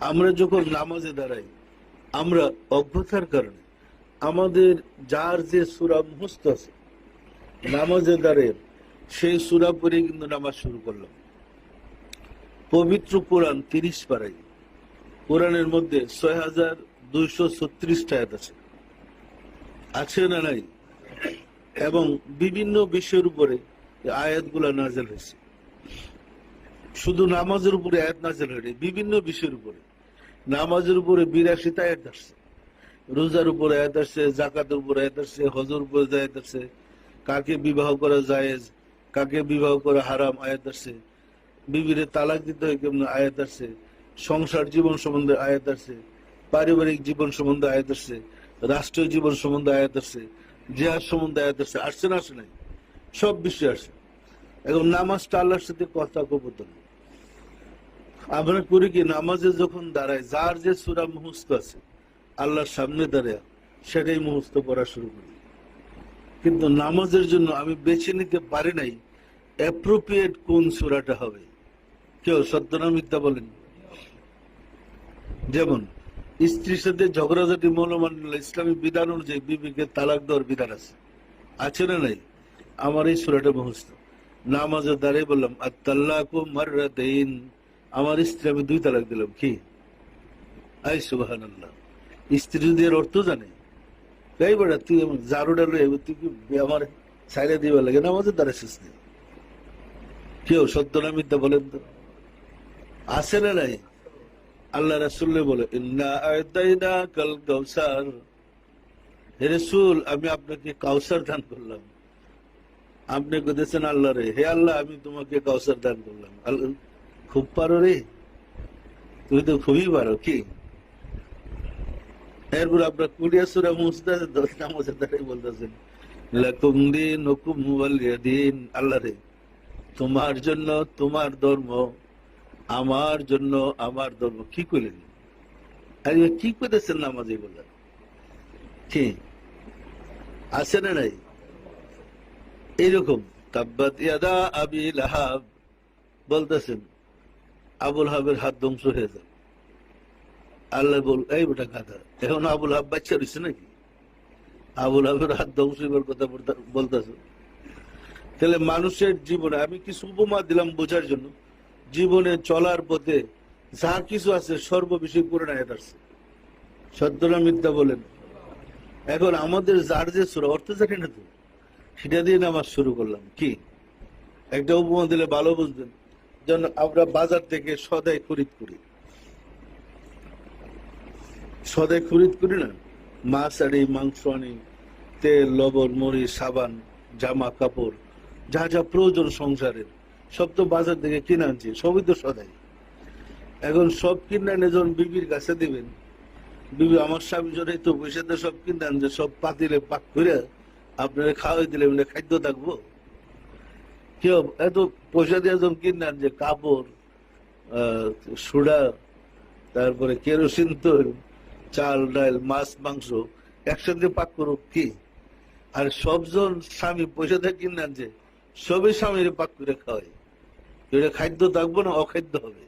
আমরা যখন নামাজে দাঁড়াই, আমরা অজ্ঞতার কারণে, আমাদের যার যে সুরা মুহস্ত আছে, নামাজে দাঁড়িয়ে সেই সুরা পরে কিন্তু নামাজ শুরু করলাম। পবিত্র কোরআন তিরিশ পারাই কোরআনের মধ্যে ছয় হাজার দুইশো ছত্রিশটা আছে। আছে না নাই? এবং বিভিন্ন বিষয়ের উপরে আয়াতগুলা নাজেল হয়েছে। শুধু নামাজের উপরে আয়াত নাজেল হয়নি, বিভিন্ন বিষয়ের উপরে। নামাজের উপরে বিরাশিটা আয়াত আসছে। রোজার উপরে আয়াত আসছে, জাকাতের উপরে আয়াত আসছে, হজর উপরে আয়াত আসছে, কাকে বিবাহ করা জায়েজ, কাকে বিবাহ করা হারাম আয়াত আসছে, বিবিরে তালাক দিতে হয় কেমন আয়াত আসছে, সংসার জীবন সম্বন্ধে আয়াত আসছে, পারিবারিক জীবন সম্বন্ধে আয়াত আসছে, রাষ্ট্রীয় জীবন সম্বন্ধে আয়াত আসছে, জেহাদ সম্বন্ধে আয়াত আসছে আসছে না আসে নাই? সব বিষয় আসছে। এখন নামাজটা আল্লাহর সাথে কথা কবতন আমরা করি কি? নামাজে যখন দাঁড়ায় যার যে সুরা মুহস্ত আছে, আল্লাহর সামনে দাঁড়ায়, সেটাই মুহস্ত পড়া শুরু করি। কিন্তু নামাজের জন্য আমি বেছে নিতে পারি নাই অ্যাপ্রোপ্রিয়েট কোন সুরাটা হবে? কেউ সত্য না মিথ্যা বলেন? যেমন, স্ত্রীর সাথে ঝগড়াঝাটি মনোমান্য ইসলামী বিধান অনুযায়ী বিবিকে তালাক দেওয়ার বিধান আছে। আছে না নাই? আমার এই সুরাটা মুহস্ত নামাজের দাঁড়িয়ে বললাম আর তাল্লাকু মাররাতাইন। আমার স্ত্রী আমি দুই তালাক দিলাম, কি? আই সুবাহান আল্লাহ স্ত্রী যদি এর অর্থ জানে তাই বেড়া তুই আমার জারুটা লয়ে তুই কি আমার সাইডে দিবার লাগে? নামাজে দাঁড়াইছিস নি কেউ সত্য না মিথ্যা বলেন তো? আছে না নাই? আল্লাহ রাসুল্লে বলে কাল কাউসার। হে রসুল, আমি আপনাকে কাউসার দান করলাম। আপনি কেছেন আল্লাহ রে হে আল্লাহ, আমি তোমাকে কাউসার দান করলাম। খুব পারো রে? তুমি তো খুবই পারো, কি? এরপর আপনার কুড়িয়া সুরা দ্বারাই বলতেছেন দিন হুকুম দিন, আল্লাহ রে, তোমার জন্য তোমার ধর্ম, আমার জন্য আমার ধর্ম, কি করলেন কি করেছেন নামাজ এগুলা কি? আছে না নাই? এইরকম, তাব্বাত ইয়াদা আবি লাহাব, বলতেছেন আবুল হাবের হাত ধ্বংস হয়ে যাবে আল্লাহ বল, এই বেটা গাধা, এখন আবুল হাব বাচ্চা রয়েছে নাকি? আবুল হাবের হাত ধ্বংস হইবার কথা বলতেছে। তাহলে মানুষের জীবনে আমি কিছু উপমা দিলাম বোঝার জন্য। জীবনে চলার পথে যা কিছু আছে সর্ববিষয় করে না আসছে। সত্য না মিথ্যা বলেন। এখন আমাদের যার যে সুরা, অর্থ জানি না তো, সেটা দিয়ে নামাজ শুরু করলাম। কি? একটা উপমা দিলে ভালো বুঝবেন। যেন আমরা বাজার থেকে সদাই খরিদ করি। সদাই খরিদ করি না? মাছ আনি, মাংস আনি, তেল, লবণ মরি সাবান, জামা, কাপড়, যা যা প্রয়োজন সংসারের সব তো বাজার থেকে কিনে আনছি, সবই তো সদাই। এখন সব কিনে এনে যখন বিবির কাছে দিবেন, বিবি আমার স্বামী জোরে তো পয়সা দিয়ে সব কিনে আনছে, সব পাতিলে পাক করে আপনারা খাওয়াই দিলে খাদ্য থাকব? কেউ এত পয়সা দিয়ে যখন কিনলেন যে কাপড় সোডা, তারপরে কেরোসিন তেল, চাল, ডাল, মাছ, মাংস একসাথে পাক করুক কি? আর সবজন স্বামী পয়সা দিয়ে কিনে আনছে সবই স্বামীর পাক করে খাওয়ায় এটা খাদ্য থাকব না, অখাদ্য হবে?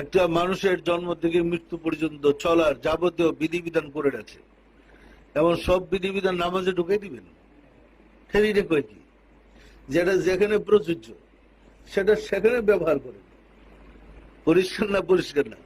একটা মানুষের জন্ম থেকে মৃত্যু পর্যন্ত চলার যাবতীয় বিধিবিধান করে আছে এমন সব বিধিবিধান নামাজে ঢুকে দিবেন? ফেরিটা কয় কি? যেটা যেখানে প্রযোজ্য সেটা সেখানে ব্যবহার করে। পরিষ্কার না পরিষ্কার না।